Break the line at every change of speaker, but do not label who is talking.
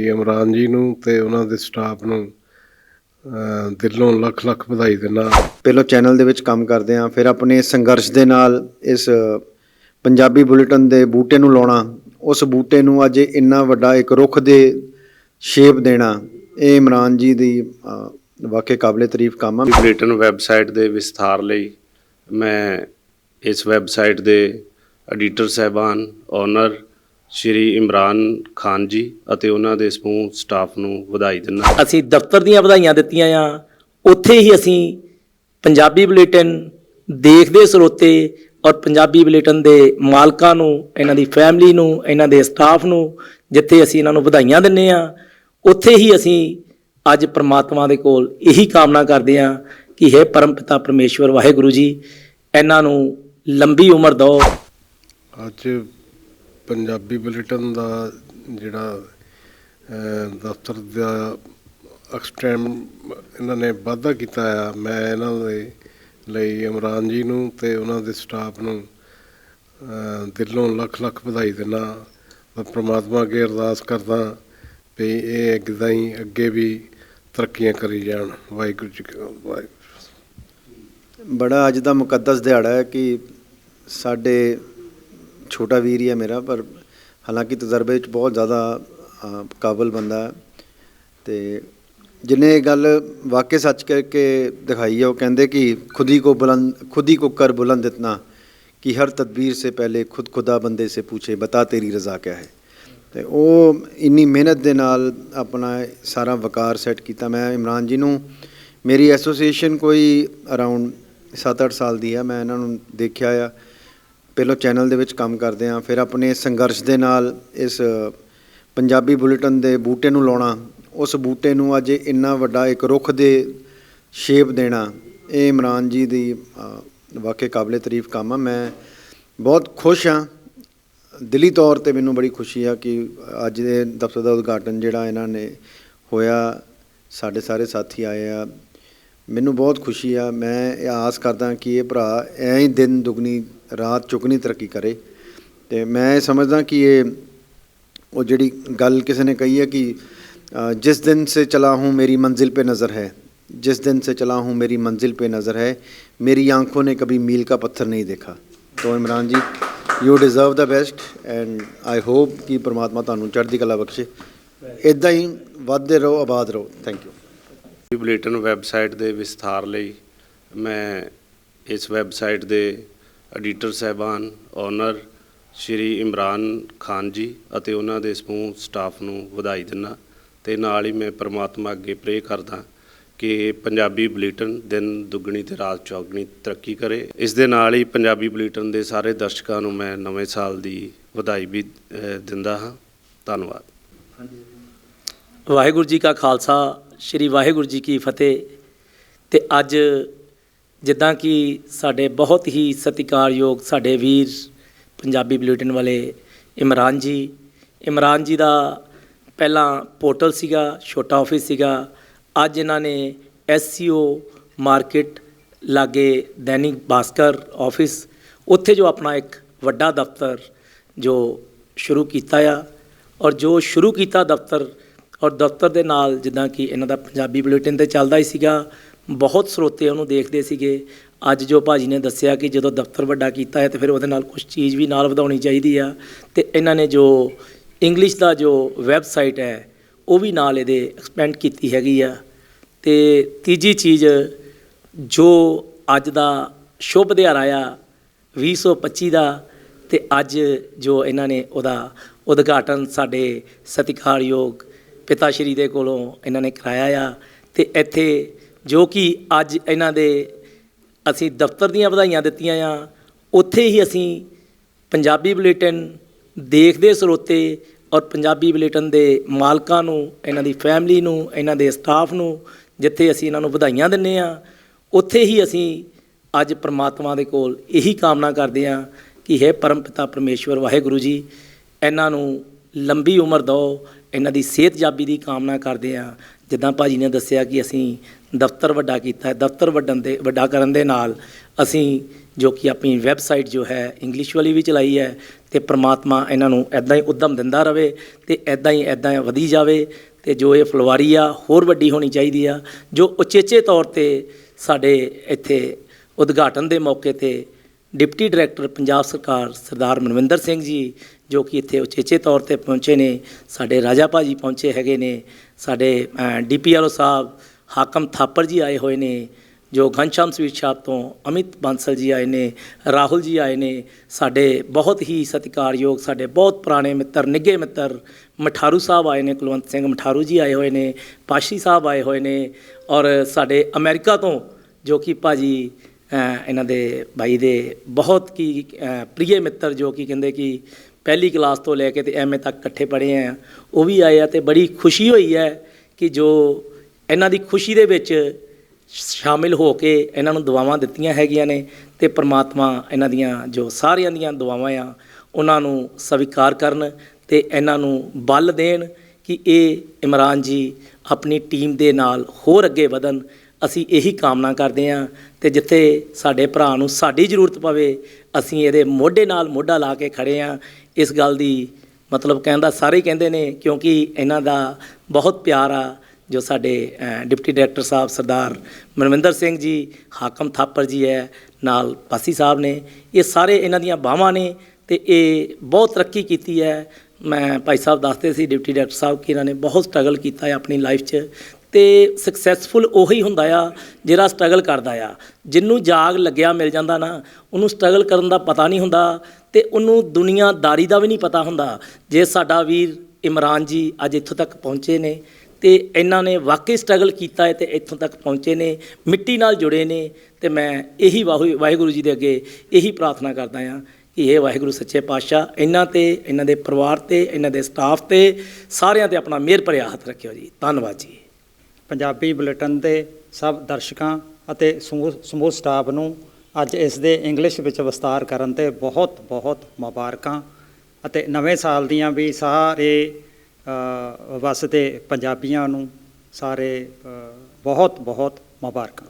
ਲਈ ਇਮਰਾਨ ਜੀ ਨੂੰ ਤੇ ਉਹਨਾਂ ਦੇ ਸਟਾਫ ਨੂੰ ਦਿਲੋਂ ਲੱਖ ਲੱਖ ਵਧਾਈ ਦਿੰਦਾ
ਪਹਿਲਾਂ ਚੈਨਲ ਦੇ ਵਿੱਚ ਕੰਮ ਕਰਦੇ ਆ ਫਿਰ ਆਪਣੇ ਸੰਘਰਸ਼ ਦੇ ਨਾਲ ਇਸ ਪੰਜਾਬੀ ਬੁਲੇਟਿਨ ਦੇ ਬੂਟੇ ਨੂੰ ਲਾਉਣਾ ਉਸ ਬੂਟੇ ਨੂੰ ਅੱਜ ਇੰਨਾ ਵੱਡਾ ਇੱਕ ਰੁੱਖ ਦੇ ਸ਼ੇਪ ਦੇਣਾ ਇਹ ਇਮਰਾਨ ਜੀ ਦੀ ਵਾਕਈ ਕਾਬਲੇ ਤਾਰੀਫ ਕੰਮ ਆ।
ਬੁਲੇਟਿਨ ਵੈਬਸਾਈਟ ਦੇ ਵਿਸਥਾਰ ਲਈ ਮੈਂ ਇਸ ਵੈਬਸਾਈਟ ਦੇ ਐਡੀਟਰ ਸਹਿਬਾਨ ਓਨਰ ਸ਼੍ਰੀ ਇਮਰਾਨ ਖਾਨ ਜੀ ਅਤੇ ਉਹਨਾਂ ਦੇ ਸਮੂਹ ਸਟਾਫ ਨੂੰ ਵਧਾਈ ਦਿੰਦਾ
ਅਸੀਂ ਦਫ਼ਤਰ ਦੀਆਂ ਵਧਾਈਆਂ ਦਿੱਤੀਆਂ ਆ। ਉੱਥੇ ਹੀ ਅਸੀਂ ਪੰਜਾਬੀ ਬੁਲੇਟਿਨ ਦੇਖਦੇ ਸਰੋਤੇ ਔਰ ਪੰਜਾਬੀ ਬੁਲੇਟਿਨ ਦੇ ਮਾਲਕਾਂ ਨੂੰ ਇਹਨਾਂ ਦੀ ਫੈਮਿਲੀ ਨੂੰ ਇਹਨਾਂ ਦੇ ਸਟਾਫ ਨੂੰ ਜਿੱਥੇ ਅਸੀਂ ਇਹਨਾਂ ਨੂੰ ਵਧਾਈਆਂ ਦਿੰਨੇ ਆ। ਉੱਥੇ ਹੀ ਅਸੀਂ ਅੱਜ ਪ੍ਰਮਾਤਮਾ ਦੇ ਕੋਲ ਇਹੀ ਕਾਮਨਾ ਕਰਦੇ ਆ ਕਿ ਹੈ ਪਰਮਪਿਤਾ ਪਰਮੇਸ਼ਵਰ ਵਾਹਿਗੁਰੂ ਜੀ ਇਹਨਾਂ ਨੂੰ ਲੰਬੀ ਉਮਰ ਦਿਓ।
ਅੱਜ ਪੰਜਾਬੀ ਬੁਲੇਟਿਨ ਦਾ ਜਿਹੜਾ ਦਫ਼ਤਰ ਦਾ ਐਕਸਟੈਂਡ ਇਹਨਾਂ ਨੇ ਵਾਧਾ ਕੀਤਾ ਆ, ਮੈਂ ਇਹਨਾਂ ਦੇ ਲਈ ਇਮਰਾਨ ਜੀ ਨੂੰ ਤੇ ਉਹਨਾਂ ਦੇ ਸਟਾਫ ਨੂੰ ਦਿਲੋਂ ਲੱਖ ਲੱਖ ਵਧਾਈ ਦਿੰਦਾ ਮੈਂ ਪ੍ਰਮਾਤਮਾ ਅੱਗੇ ਅਰਦਾਸ ਕਰਦਾ ਵੀ ਇਹ ਇੱਦਾਂ ਹੀ ਅੱਗੇ ਵੀ ਤਰੱਕੀਆਂ ਕਰੀ ਜਾਣ। ਵਾਹਿਗੁਰੂ ਜੀ ਕਾ ਵਾਹਿਗੁਰੂ।
ਬੜਾ ਅੱਜ ਦਾ ਮੁਕੱਦਸ ਦਿਹਾੜਾ ਹੈ ਕਿ ਸਾਡੇ ਛੋਟਾ ਵੀਰ ਹੀ ਹੈ ਮੇਰਾ, ਪਰ ਹਾਲਾਂਕਿ ਤਜਰਬੇ ਵਿੱਚ ਬਹੁਤ ਜ਼ਿਆਦਾ ਕਾਬਲ ਬੰਦਾ ਹੈ। ਤੇ ਜਿਹਨੇ ਇਹ ਗੱਲ ਵਾਕਿਆ ਸੱਚ ਕਰਕੇ ਦਿਖਾਈ ਹੈ ਉਹ ਕਹਿੰਦੇ ਕਿ ਖੁਦੀ ਕੋ ਬੁਲੰਦ, ਖੁਦੀ ਕੋ ਕਰ ਬੁਲੰਦ ਇਤਨਾ ਕਿ ਹਰ ਤਦਬੀਰ ਸੇ ਪਹਿਲੇ ਖੁਦ ਖੁਦਾ ਬੰਦੇ ਸੇ ਪੁੱਛੇ, ਬਤਾ ਤੇਰੀ ਰਜ਼ਾ ਕਿਆ ਹੈ। ਤੇ ਉਹ ਇੰਨੀ ਮਿਹਨਤ ਦੇ ਨਾਲ ਆਪਣਾ ਸਾਰਾ ਵਕਾਰ ਸੈੱਟ ਕੀਤਾ। ਮੈਂ ਇਮਰਾਨ ਜੀ ਨੂੰ, ਮੇਰੀ ਐਸੋਸੀਏਸ਼ਨ ਕੋਈ ਅਰਾਊਂਡ 7-8 ਸਾਲ ਦੀ ਹੈ। ਮੈਂ ਇਹਨਾਂ ਨੂੰ ਦੇਖਿਆ ਆ। ਪਹਿਲਾਂ ਚੈਨਲ ਦੇ ਵਿੱਚ ਕੰਮ ਕਰਦੇ ਆ ਫਿਰ ਆਪਣੇ ਸੰਘਰਸ਼ ਦੇ ਨਾਲ ਇਸ ਪੰਜਾਬੀ ਬੁਲੇਟਿਨ ਦੇ ਬੂਟੇ ਨੂੰ ਲਾਉਣਾ ਉਸ ਬੂਟੇ ਨੂੰ ਅੱਜ ਇੰਨਾ ਵੱਡਾ ਇੱਕ ਰੁੱਖ ਦੇ ਸ਼ੇਪ ਦੇਣਾ ਇਹ ਇਮਰਾਨ ਜੀ ਦੀ ਅ, ਵਾਕਈ ਕਾਬਲੇ ਤਾਰੀਫ ਕੰਮ ਆ। ਮੈਂ ਬਹੁਤ ਖੁਸ਼ ਹਾਂ ਦਿੱਲੀ ਤੌਰ ਤੇ ਮੈਨੂੰ ਬੜੀ ਖੁਸ਼ੀ ਆ ਕਿ ਅੱਜ ਦੇ ਦਫ਼ਤਰ ਦਾ ਉਦਘਾਟਨ ਜਿਹੜਾ ਇਹਨਾਂ ਨੇ ਹੋਇਆ ਸਾਡੇ ਸਾਰੇ ਸਾਥੀ ਆਏ ਆ ਮੈਨੂੰ ਬਹੁਤ ਖੁਸ਼ੀ ਆ ਮੈਂ ਇਹ ਆਸ ਕਰਦਾ ਕਿ ਇਹ ਭਰਾ ਐਂ ਹੀ ਦਿਨ ਦੁਗਣੀ ਰਾਤ ਚੁਗਣੀ ਤਰੱਕੀ ਕਰੇ ਤੇ ਮੈਂ ਇਹ ਸਮਝਦਾ ਕਿ ਇਹ ਉਹ ਜਿਹੜੀ ਗੱਲ ਕਿਸੇ ਨੇ ਕਹੀ ਹੈ ਕਿ ਅ, ਜਿਸ ਦਿਨ ਸੇ ਚਲਾ हूँ मेरी मंजिल पे नज़र है जिस दिन से चला हूँ मेरी मंजिल पे नज़र है मेरी आंखों ने कभी मील का पत्थर नहीं देखा तो Imran ji you deserve the best and I hope ਕਿ ਪ੍ਰਮਾਤਮਾ ਤੁਹਾਨੂੰ ਚੜ੍ਹਦੀ ਕਲਾ ਬਖਸ਼ੇ ਇਦਾਂ ਹੀ ਵੱਧਦੇ ਰਹੋ ਆਬਾਦ ਰਹੋ ਥੈਂਕ ਯੂ
ਬੁਲੇਟਿਨ ਵੈਬਸਾਈਟ ਦੇ ਵਿਸਥਾਰ ਲਈ ਮੈਂ ਇਸ ਵੈਬਸਾਈਟ ਦੇ ਐਡੀਟਰ ਸਹਿਬਾਨ, ਓਨਰ ਸ਼੍ਰੀ ਇਮਰਾਨ ਖਾਨ ਜੀ ਅਤੇ ਉਹਨਾਂ ਦੇ ਸਮੂਹ ਸਟਾਫ ਨੂੰ ਵਧਾਈ ਦਿੰਦਾ ਤੇ ਨਾਲ ਹੀ ਮੈਂ ਪ੍ਰਮਾਤਮਾ ਅੱਗੇ ਪ੍ਰੇ ਕਰਦਾ ਕਿ ਪੰਜਾਬੀ ਬੁਲੇਟਿਨ ਦਿਨ ਦੁੱਗਣੀ ਤੇ ਰਾਤ ਚੌਗਣੀ ਤਰੱਕੀ ਕਰੇ। ਇਸ ਦੇ ਨਾਲ ਹੀ ਪੰਜਾਬੀ ਬੁਲੇਟਿਨ ਦੇ ਸਾਰੇ ਦਰਸ਼ਕਾਂ ਨੂੰ ਮੈਂ ਨਵੇਂ ਸਾਲ ਦੀ ਵਧਾਈ ਵੀ ਦਿੰਦਾ ਹਾਂ। ਧੰਨਵਾਦ।
ਵਾਹਿਗੁਰੂ ਜੀ ਕਾ ਖਾਲਸਾ ਸ੍ਰੀ ਵਾਹਿਗੁਰੂ ਜੀ ਕੀ ਫਤਿਹ। ਤੇ ਅੱਜ ਜਿੱਦਾਂ ਕਿ ਸਾਡੇ ਬਹੁਤ ਹੀ ਸਤਿਕਾਰਯੋਗ ਸਾਡੇ ਵੀਰ ਪੰਜਾਬੀ ਬੁਲੇਟਿਨ ਵਾਲੇ ਇਮਰਾਨ ਜੀ। ਇਮਰਾਨ ਜੀ ਦਾ ਪਹਿਲਾਂ ਪੋਰਟਲ ਸੀਗਾ, ਛੋਟਾ ਆਫਿਸ ਸੀਗਾ। ਅੱਜ ਇਹਨਾਂ ਨੇ ਐਸਸੀਓ ਮਾਰਕੀਟ ਲਾਗੇ ਦੈਨਿਕ ਭਾਸਕਰ ਆਫਿਸ, ਉੱਥੇ ਜੋ ਆਪਣਾ ਇੱਕ ਵੱਡਾ ਦਫ਼ਤਰ ਜੋ ਸ਼ੁਰੂ ਕੀਤਾ ਆ। ਔਰ ਜੋ ਸ਼ੁਰੂ ਕੀਤਾ ਦਫ਼ਤਰ ਔਰ ਦਫ਼ਤਰ ਦੇ ਨਾਲ ਜਿੱਦਾਂ ਕਿ ਇਹਨਾਂ ਦਾ ਪੰਜਾਬੀ ਬੁਲੇਟਿਨ ਤੇ ਚੱਲਦਾ ਹੀ ਸੀਗਾ, ਬਹੁਤ ਸਰੋਤੇ ਉਹਨੂੰ ਦੇਖਦੇ ਸੀਗੇ। ਅੱਜ ਜੋ ਭਾਜੀ ਨੇ ਦੱਸਿਆ ਕਿ ਜਦੋਂ ਦਫ਼ਤਰ ਵੱਡਾ ਕੀਤਾ ਹੈ ਤੇ ਫਿਰ ਉਹਦੇ ਨਾਲ ਕੁਝ ਚੀਜ਼ ਵੀ ਨਾਲ ਵਧਾਉਣੀ ਚਾਹੀਦੀ ਆ ਤੇ ਇਹਨਾਂ ਨੇ ਜੋ ਇੰਗਲਿਸ਼ ਦਾ ਜੋ ਵੈਬਸਾਈਟ ਹੈ, ਉਹ ਵੀ ਨਾਲ ਇਹਦੇ ਐਕਸਪੈਂਡ ਕੀਤੀ ਹੈਗੀ ਆ। ਤੇ ਤੀਜੀ ਚੀਜ਼, ਜੋ ਅੱਜ ਦਾ ਸ਼ੁਭ ਦਿਹਾੜਾ ਆ 2025 ਦਾ, ਤੇ ਅੱਜ ਜੋ ਇਹਨਾਂ ਨੇ ਉਹਦਾ ਉਦਘਾਟਨ ਸਾਡੇ ਸਤਿਕਾਰਯੋਗ ਪਿਤਾ ਸ਼੍ਰੀ ਦੇ ਕੋਲੋਂ ਇਹਨਾਂ ਨੇ ਕਰਾਇਆ ਆ ਤੇ ਇੱਥੇ ਜੋ ਕਿ ਅੱਜ ਇਹਨਾਂ ਦੇ ਅਸੀਂ ਦਫ਼ਤਰ ਦੀਆਂ ਵਧਾਈਆਂ ਦਿੱਤੀਆਂ ਆ, ਉੱਥੇ ਹੀ ਅਸੀਂ ਪੰਜਾਬੀ ਬੁਲੇਟਿਨ ਦੇਖਦੇ ਸਰੋਤੇ ਔਰ ਪੰਜਾਬੀ ਬੁਲੇਟਿਨ ਦੇ ਮਾਲਕਾਂ ਨੂੰ, ਇਹਨਾਂ ਦੀ ਫੈਮਿਲੀ ਨੂੰ, ਇਹਨਾਂ ਦੇ ਸਟਾਫ ਨੂੰ, ਜਿੱਥੇ ਅਸੀਂ ਇਹਨਾਂ ਨੂੰ ਵਧਾਈਆਂ ਦਿੰਨੇ ਆ, ਉੱਥੇ ਹੀ ਅਸੀਂ ਅੱਜ ਪ੍ਰਮਾਤਮਾ ਦੇ ਕੋਲ ਇਹੀ ਕਾਮਨਾ ਕਰਦੇ ਆ ਕਿ ਹੈ ਪਰਮਪਿਤਾ ਪਰਮੇਸ਼ਵਰ ਵਾਹਿਗੁਰੂ ਜੀ, ਇਹਨਾਂ ਨੂੰ ਲੰਬੀ ਉਮਰ ਦਿਓ ਇਹਨਾਂ ਦੀ ਸਿਹਤਯਾਬੀ ਦੀ ਕਾਮਨਾ ਕਰਦੇ ਆ ਜਿੱਦਾਂ ਭਾਜੀ ਨੇ ਦੱਸਿਆ ਕਿ ਅਸੀਂ ਦਫ਼ਤਰ ਵੱਡਾ ਕੀਤਾ ਹੈ, ਦਫ਼ਤਰ ਵੱਡਣ ਦੇ, ਵੱਡਾ ਕਰਨ ਦੇ ਨਾਲ ਅਸੀਂ ਜੋ ਕਿ ਆਪਣੀ ਵੈਬਸਾਈਟ ਜੋ ਹੈ, ਇੰਗਲਿਸ਼ ਵਾਲੀ ਵੀ ਚਲਾਈ ਹੈ ਤੇ ਪ੍ਰਮਾਤਮਾ ਇਹਨਾਂ ਨੂੰ ਐਦਾਂ ਹੀ ਉਦਮ ਦਿੰਦਾ ਰਵੇ ਤੇ ਐਦਾਂ ਹੀ ਐਦਾਂ ਵਧੀ ਜਾਵੇ ਤੇ ਜੋ ਇਹ ਫੁਲਵਾਰੀ ਆ, ਹੋਰ ਵੱਡੀ ਹੋਣੀ ਚਾਹੀਦੀ ਆ, ਜੋ ਉਚੇਚੇ ਤੌਰ ਤੇ ਸਾਡੇ ਇੱਥੇ ਉਦਘਾਟਨ ਦੇ ਮੌਕੇ ਤੇ ਡਿਪਟੀ ਡਾਇਰੈਕਟਰ ਪੰਜਾਬ ਸਰਕਾਰ ਸਰਦਾਰ ਮਨਵਿੰਦਰ ਸਿੰਘ ਜੀ ਜੋ ਕਿ ਇੱਥੇ ਉਚੇਚੇ ਤੌਰ ਤੇ ਪਹੁੰਚੇ ਨੇ ਸਾਡੇ ਰਾਜਾ ਭਾਜੀ ਪਹੁੰਚੇ ਹੈਗੇ ਨੇ ਸਾਡੇ ਡੀਪੀਆਰਓ ਸਾਹਿਬ ਹਾਕਮ ਥਾਪਰ ਜੀ ਆਏ ਹੋਏ ਨੇ ਜੋ ਘਨਸ਼ਾਮ ਸਵੀਟ ਸ਼ਾਪ ਤੋਂ ਅਮਿਤ ਬਾਂਸਲ ਜੀ ਆਏ ਨੇ ਰਾਹੁਲ ਜੀ ਆਏ ਨੇ ਸਾਡੇ ਬਹੁਤ ਹੀ ਸਤਿਕਾਰਯੋਗ ਸਾਡੇ ਬਹੁਤ ਪੁਰਾਣੇ ਮਿੱਤਰ ਨਿੱਘੇ ਮਿੱਤਰ ਮਠਾਰੂ ਸਾਹਿਬ ਆਏ ਨੇ ਕੁਲਵੰਤ ਸਿੰਘ ਮਠਾਰੂ ਜੀ ਆਏ ਹੋਏ ਨੇ ਪਾਸ਼ੀ ਸਾਹਿਬ ਆਏ ਹੋਏ ਨੇ ਔਰ ਸਾਡੇ ਅਮਰੀਕਾ ਤੋਂ ਜੋ ਕਿ ਭਾਜੀ ਅ, ਇਹਨਾਂ ਦੇ ਭਾਈ ਦੇ ਬਹੁਤ ਕੀ ਅ, ਪ੍ਰਿਯ ਮਿੱਤਰ ਜੋ ਕਿ ਕਹਿੰਦੇ ਕਿ ਪਹਿਲੀ ਕਲਾਸ ਤੋਂ ਲੈ ਕੇ ਤੇ ਐਮਏ ਤੱਕ ਇਕੱਠੇ ਪੜ੍ਹੇ ਆ। ਉਹ ਵੀ ਆਏ ਆ ਤੇ ਬੜੀ ਖੁਸ਼ੀ ਹੋਈ ਹੈ ਕਿ ਜੋ ਇਹਨਾਂ ਦੀ ਖੁਸ਼ੀ ਦੇ ਵਿੱਚ ਸ਼ਾਮਿਲ ਹੋ ਕੇ ਇਹਨਾਂ ਨੂੰ ਦੁਆਵਾਂ ਦਿੱਤੀਆਂ ਹੈਗੀਆਂ ਨੇ ਤੇ ਪ੍ਰਮਾਤਮਾ ਇਹਨਾਂ ਦੀਆਂ ਜੋ ਸਾਰਿਆਂ ਦੀਆਂ ਦੁਆਵਾਂ ਆ, ਉਹਨਾਂ ਨੂੰ ਸਵੀਕਾਰ ਕਰਨ ਤੇ ਇਹਨਾਂ ਨੂੰ ਬਲ ਦੇਣ ਕਿ ਇਹ ਇਮਰਾਨ ਜੀ ਆਪਣੀ ਟੀਮ ਦੇ ਨਾਲ ਹੋਰ ਅੱਗੇ ਵਧਣ। ਅਸੀਂ ਇਹੀ ਕਾਮਨਾ ਕਰਦੇ ਹਾਂ ਤੇ ਜਿੱਥੇ ਸਾਡੇ ਭਰਾ ਨੂੰ ਸਾਡੀ ਜ਼ਰੂਰਤ ਪਵੇ, ਅਸੀਂ ਇਹਦੇ ਮੋਢੇ ਨਾਲ ਮੋਢਾ ਲਾ ਕੇ ਖੜੇ ਹਾਂ। ਇਸ ਗੱਲ ਦੀ ਮਤਲਬ ਕਹਿੰਦਾ ਸਾਰੇ ਕਹਿੰਦੇ ਨੇ, ਕਿਉਂਕਿ ਇਹਨਾਂ ਦਾ ਬਹੁਤ ਪਿਆਰ ਆ, ਜੋ ਸਾਡੇ ਡਿਪਟੀ ਡਾਇਰੈਕਟਰ ਸਾਹਿਬ ਸਰਦਾਰ ਮਨਵਿੰਦਰ ਸਿੰਘ ਜੀ, ਹਾਕਮ ਥਾਪਰ ਜੀ ਹੈ, ਨਾਲ ਪਾਸੀ ਸਾਹਿਬ ਨੇ, ਇਹ ਸਾਰੇ ਇਹਨਾਂ ਦੀਆਂ ਬਾਹਾਂ ਨੇ ਤੇ ਇਹ ਬਹੁਤ ਤਰੱਕੀ ਕੀਤੀ ਹੈ। ਮੈਂ ਭਾਈ ਸਾਹਿਬ ਦੱਸਦੇ ਸੀ, ਡਿਪਟੀ ਡਾਇਰੈਕਟਰ ਸਾਹਿਬ ਕਿ ਇਹਨਾਂ ਨੇ ਬਹੁਤ ਸਟਰਗਲ ਕੀਤਾ ਹੈ ਆਪਣੀ ਲਾਈਫ 'ਚ। ਤੇ ਸਕਸੈਸਫੁਲ ਉਹੀ ਹੁੰਦਾ ਆ ਜਿਹੜਾ ਸਟਰਗਲ ਕਰਦਾ ਆ। ਜਿੰਨੂੰ ਜਾਗ ਲੱਗਿਆ ਮਿਲ ਜਾਂਦਾ ਨਾ, ਉਹਨੂੰ ਸਟਰਗਲ ਕਰਨ ਦਾ ਪਤਾ ਨਹੀਂ ਹੁੰਦਾ ਤੇ ਉਹਨੂੰ ਦੁਨੀਆਦਾਰੀ ਦਾ ਵੀ ਨਹੀਂ ਪਤਾ ਹੁੰਦਾ। ਜੇ ਸਾਡਾ ਵੀਰ ਇਮਰਾਨ ਜੀ ਅੱਜ ਇੱਥੋਂ ਤੱਕ ਪਹੁੰਚੇ ਨੇ ਤੇ ਇਹਨਾਂ ਨੇ ਵਾਕਈ ਸਟਰਗਲ ਕੀਤਾ ਹੈ ਤੇ ਇੱਥੋਂ ਤੱਕ ਪਹੁੰਚੇ ਨੇ, ਮਿੱਟੀ ਨਾਲ ਜੁੜੇ ਨੇ ਤੇ ਮੈਂ ਇਹੀ ਵਾਹਿ- ਵਾਹਿਗੁਰੂ ਜੀ ਦੇ ਅੱਗੇ ਇਹੀ ਪ੍ਰਾਰਥਨਾ ਕਰਦਾ ਹਾਂ ਕਿ ਇਹ ਵਾਹਿਗੁਰੂ ਸੱਚੇ ਪਾਤਸ਼ਾਹ, ਇਹਨਾਂ ਤੇ, ਇਹਨਾਂ ਦੇ ਪਰਿਵਾਰ ਤੇ, ਇਹਨਾਂ ਦੇ ਸਟਾਫ ਤੇ ਸਾਰਿਆਂ ਤੇ ਆਪਣਾ ਮਿਹਰ ਭਰਿਆ ਹੱਥ ਰੱਖਿਓ ਜੀ। ਧੰਨਵਾਦ ਜੀ।
ਪੰਜਾਬੀ ਬੁਲੇਟਿਨ ਦੇ ਸਭ ਦਰਸ਼ਕਾਂ ਅਤੇ ਸਮੂਹ ਸਮੂਹ ਸਟਾਫ ਨੂੰ ਅੱਜ ਇਸ ਦੇ ਇੰਗਲਿਸ਼ ਵਿੱਚ ਵਿਸਤਾਰ ਕਰਨ ਤੇ ਬਹੁਤ ਬਹੁਤ ਮੁਬਾਰਕਾਂ ਅਤੇ ਨਵੇਂ ਸਾਲ ਦੀਆਂ ਵੀ ਸਾਰੇ ਵਸਦੇ ਪੰਜਾਬੀਆਂ ਨੂੰ ਸਾਰੇ ਬਹੁਤ ਬਹੁਤ ਮੁਬਾਰਕਾਂ।